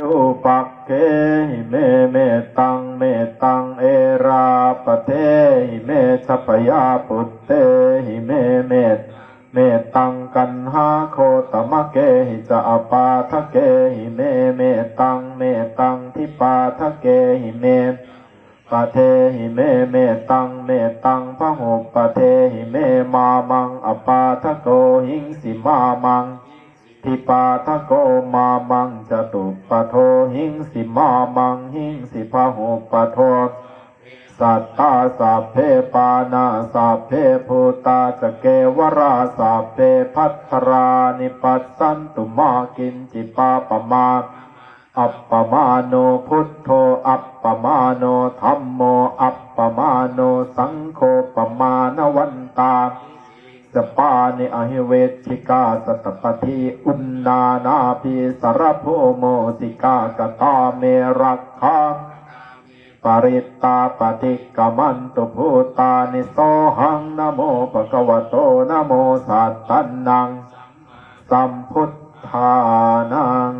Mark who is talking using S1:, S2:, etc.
S1: รูปักเกหิเมเมตังเมตังเอราปเทหิเมชัพยาปุตเตหิเมเมตเมตังกันหาโคตมะเกหิจะอปาทะเกหิเมเมตังเมตังทิปาทะเกหิเมปะเทหิเมเมตังเมตังพะหุปะเทหิเมมามังอปาทะโกหิงสิมามัง ทิปาทะโกมามังจตุปะโทหิงสิมามังหิงสิพะหุปะโทสัตตาสัพเพปานาสัพเพภูตาจเกวราสัพเพพัทรานิปัสสันตุมากินจิปาปมาอัปปมาโนพุทโธอัปปมาโนธัมโมอัปปมาโนสังโฆปมาณวันตา สปานิอหิเวชิกาสตปทีอุณนานาภิสารพโมสิกากตาเมรักขังปริตตาปฏิกามันตุภูตานิโสหังนโมปะกวโตนโมสัตตันนังสัมพุทธานัง